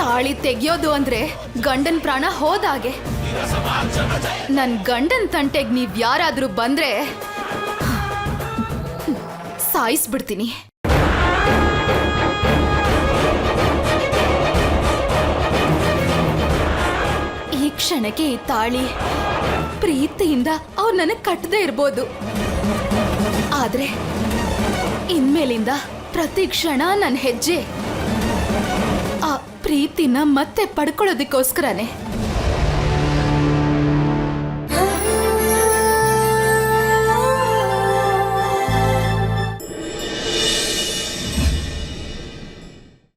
ತಾಳಿ ತೆಗಿಯೋದು ಅಂದ್ರೆ ಗಂಡನ್ ಪ್ರಾಣ ಹೋದಾಗೆ. ನನ್ ಗಂಡನ್ ತಂಟೆಗ್ ನೀವ್ ಯಾರಾದ್ರೂ ಬಂದ್ರೆ ಸಾಯಿಸ್ಬಿಡ್ತೀನಿ. ಈ ಕ್ಷಣಕ್ಕೆ ಈ ತಾಳಿ ಪ್ರೀತಿಯಿಂದ ಅವ್ರು ನನಗೆ ಕಟ್ಟದೇ ಇರ್ಬೋದು. ಆದ್ರೆ ಇನ್ಮೇಲಿಂದ ಪ್ರತಿ ಕ್ಷಣ ನನ್ನ ಹೆಜ್ಜೆ ಪ್ರೀತಿನ ಮತ್ತೆ ಪಡ್ಕೊಳ್ಳೋದಕ್ಕೋಸ್ಕರನೇ.